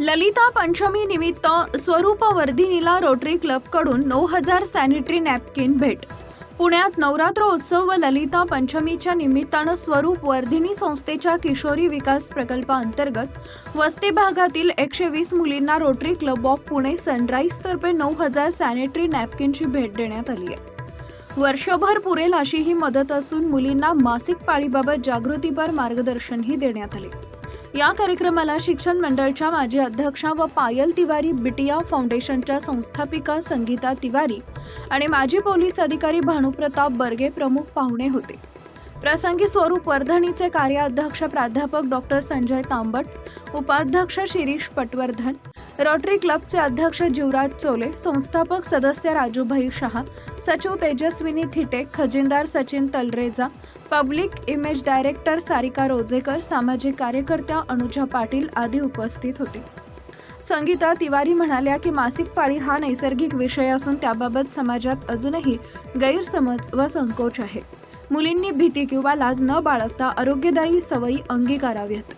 ललिता पंचमी निमित्त स्वरूप वर्धिनीला रोटरी क्लबकडून नऊ हजार सॅनिटरी नॅपकिन भेट. पुण्यात नवरात्रोत्सव व ललिता पंचमीच्या निमित्तानं स्वरूप वर्धिनी संस्थेच्या किशोरी विकास प्रकल्पाअंतर्गत वस्ती भागातील एकशे वीस मुलींना रोटरी क्लब ऑफ पुणे सनराईजतर्फे नऊ हजार सॅनिटरी नॅपकिनची भेट देण्यात आली आहे. वर्षभर पुरेल अशी ही मदत असून मुलींना मासिक पाळीबाबत जागृतीपर मार्गदर्शनही देण्यात आले. या कार्यक्रमाला शिक्षण मंडळच्या माजी अध्यक्षा व पायल तिवारी बिटिया फाउंडेशनच्या संस्थापिका संगीता तिवारी आणि माजी पोलीस अधिकारी भानुप्रताप बर्गे प्रमुख पाहुणे होते. प्रसंगी स्वरूप वर्धनीचे कार्याध्यक्ष प्राध्यापक डॉक्टर संजय तांबट उपाध्यक्ष शिरीष पटवर्धन रोटरी क्लबचे अध्यक्ष जीवराज चोले संस्थापक सदस्य राजूभाई शहा सचिव Tejaswini Thite खजिनदार Sachin Talreja public image director Sarika Rojekar सामाजिक कार्यकर्त्या अनुजा पाटील आदी उपस्थित होते. संगीता तिवारी म्हणाल्या की मासिक पाळी हा नैसर्गिक विषय असून त्याबाबत समाजात अजूनही गैरसमज व संकोच आहे. मुलींनी भीती किंवा लाज न बाळगता आरोग्यदायी सवयी अंगीकाराव्यात.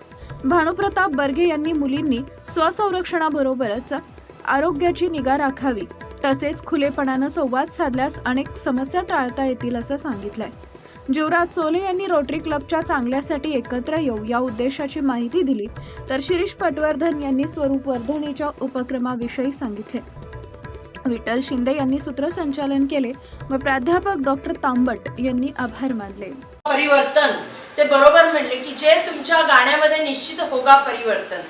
भानुप्रताप बर्गे यांनी मुलींनी स्वसंरक्षणाबरोबरच आरोग्याची निगा राखावी तसेच खुलेपणानं संवाद साधल्यास अनेक समस्या टाळता येतील असं सांगितलंय. जीवराज चोले यांनी रोटरी क्लबच्या चांगल्यासाठी एकत्र येऊ या उद्देशाची माहिती दिली. तर शिरीष पटवर्धन यांनी स्वरूप वर्धनेच्या उपक्रमाविषयी सांगितले. विठ्ठल शिंदे यांनी सूत्रसंचालन केले व प्राध्यापक डॉक्टर तांबट यांनी आभार मानले. परिवर्तन. ते बरोबर म्हणले की जे तुमच्या गाण्यामध्ये निश्चित होगा परिवर्तन.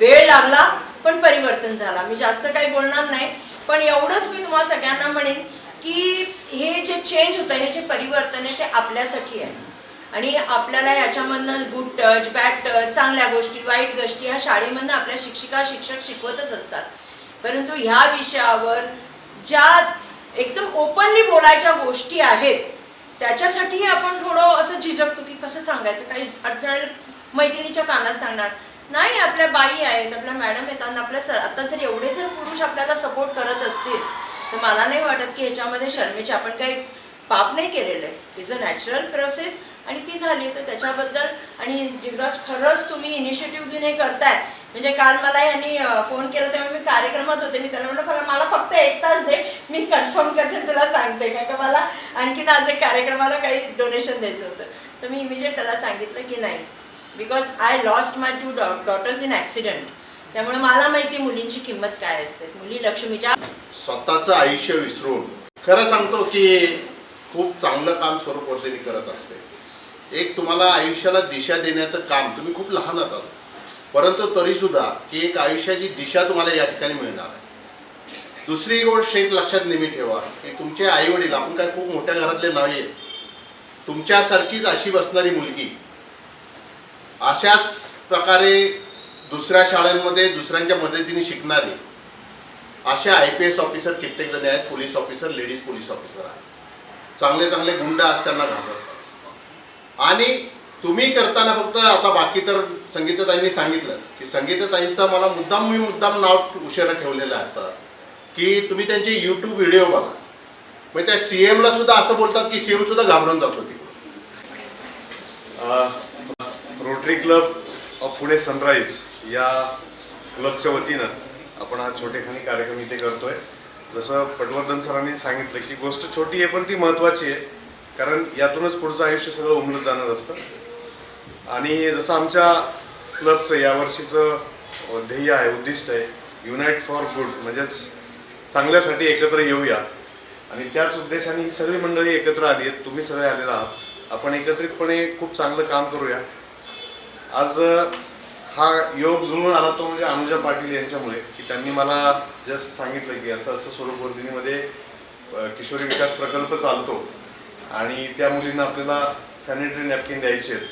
वेळ लागला पण परिवर्तन झाला. मी जास्त काही बोलणार नाही पण एवढंच मी तुम्हाला सगळ्यांना म्हणेन की हे जे चेंज होतं हे जे परिवर्तन आहे ते आपल्यासाठी आहे. आणि आपल्याला याच्यामधनं गुड टच बॅड टच चांगल्या गोष्टी वाईट गोष्टी ह्या शाळेमधनं आपल्या शिक्षिका शिक्षक शिकवतच असतात. परंतु ह्या विषयावर ज्या एकदम ओपनली बोलायच्या गोष्टी आहेत त्याच्यासाठीही आपण थोडं असं झिजकतो की कसं सांगायचं? काही अडचण मैत्रिणीच्या कानात सांगणार. नाही आपल्या बाई आहेत आपल्या मॅडम आहेत आणि आपल्या सर आता जर एवढे जर पुरुष आपल्याला सपोर्ट करत असतील तर मला नाही वाटत की ह्याच्यामध्ये शर्मेचे आपण काही पाप नाही केलेलं. आहे इज अ नॅचरल प्रोसेस आणि ती झाली तर त्याच्याबद्दल आणि जिवराज खरंच तुम्ही इनिशिएटिव्ह घेऊन हे करताय. म्हणजे काल मला यांनी फोन केला तेव्हा मी कार्यक्रमात होते. मी त्याला म्हटलं "फक्त मला फक्त एक तास दे. मी कन्फर्म करते आणि तुला सांगते. का का मला आणखीन आज एक कार्यक्रमाला काही डोनेशन द्यायचं होतं. तर मी इमिजिएट त्याला सांगितलं की नाही. Because I lost my two dau daughters in accident त्यामुळे मला माहिती मुलींची किंमत काय असते. मुली लक्ष्मीच्या स्वतःचं आयुष्य विसरून खरं सांगतो की खूप चांगलं काम स्वरूप वर्धिनी करत असते. एक तुम्हाला आयुष्याला दिशा देण्याचं काम तुम्ही खूप लहान आहात. परंतु तरीसुद्धा की एक आयुष्याची दिशा तुम्हाला या ठिकाणी मिळणार आहे. दुसरी गोष्ट एक लक्षात नेहमी ठेवा की तुमचे आई वडील आपण काय खूप मोठ्या घरातले नाही आहेत तुमच्यासारखीच अशी बसणारी मुलगी अशाच प्रकारे दुसऱ्या शाळांमध्ये दुसऱ्यांच्या मदतीने शिकणारे. असे आय पी एस ऑफिसर कित्येक जण आहेत police officer ladies police officer आहेत. चांगले चांगले गुंड आज त्यांना घाबरतात. आणि तुम्ही करताना फक्त आता बाकी तर संगीतताईंनी सांगितलंच की संगीतताईंचा मला मुद्दाम मी मुद्दाम नाव उशिरा ठेवलेलं आहे आता की तुम्ही त्यांचे यूट्यूब व्हिडिओ बघा. मग त्या सी एमला सुद्धा असं बोलतात की सी एम सुद्धा घाबरून जातो ती Rotary club of Pune sunrise या क्लबच्या वतीनं आपण हा छोटेखानी कार्यक्रम इथे करतोय. जसं पटवर्धन सरांनी सांगितलं की गोष्ट छोटी आहे पण ती महत्त्वाची आहे. कारण यातूनच पुढचं आयुष्य सगळं उमलत जाणार असतं. आणि जसं आमच्या क्लबचं यावर्षीचं ध्येय आहे उद्दिष्ट आहे युनाईट फॉर गुड म्हणजेच चांगल्यासाठी एकत्र येऊया. आणि त्याच उद्देशाने ही सगळी मंडळी एकत्र आली आहेत तुम्ही सगळे आलेला आहात. आपण एकत्रितपणे खूप चांगलं काम करूया. आज हा योग जुळून आला तो म्हणजे अनुजा पाटील यांच्यामुळे की त्यांनी मला जस्ट सांगितलं की असं असं स्वरूप वर्धिनीमध्ये किशोरी विकास प्रकल्प चालतो आणि त्या मुलींना आपल्याला सॅनिटरी नॅपकिन द्यायचे आहेत.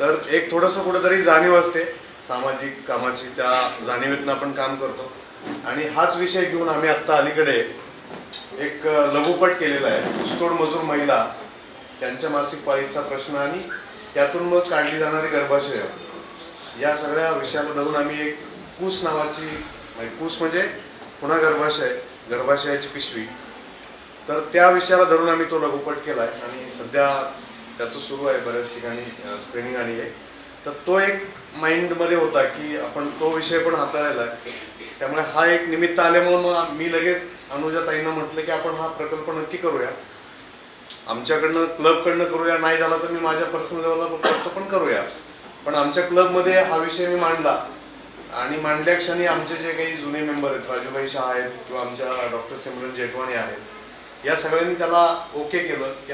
तर एक थोडंसं कुठंतरी जाणीव असते सामाजिक कामाची त्या जाणीवेतनं आपण काम करतो. आणि हाच विषय घेऊन आम्ही आत्ता अलीकडे एक लघुपट केलेला आहे. ऊसतोड मजूर महिला त्यांच्या मासिक पाळीचा प्रश्न आणि त्यातून मग काढली जाणारी गर्भाशय. या सगळ्या विषयाला धरून आम्ही एक कूस नावाची म्हणजे कूस म्हणजे पुन्हा गर्भाशय गर्भाशयाची पिशवी. तर त्या विषयाला धरून आम्ही तो लघुपट केला आहे आणि सध्या त्याचं सुरू आहे बऱ्याच ठिकाणी स्क्रीनिंग आणि आहे तर तो एक माइंडमध्ये होता की आपण तो विषय पण हाताळायला आहे. त्यामुळे हा एक निमित्त आल्यामुळे मग मी लगेच अनुजाताईंना म्हटलं की आपण हा प्रकल्प नक्की करूया. आमच्याकडनं क्लबकडनं करूया नाही झाला तर मी माझ्या पर्सनल लेवलला करतो पण करूया. पण आमच्या क्लबमध्ये हा विषय मी मांडला. आणि मांडल्या क्षणी आमचे जे काही जुने मेंबर आहेत राजूभाई शहा आहेत किंवा आमच्या डॉक्टर सिमरन जेठवाणी आहेत या सगळ्यांनी त्याला ओके केलं. की हा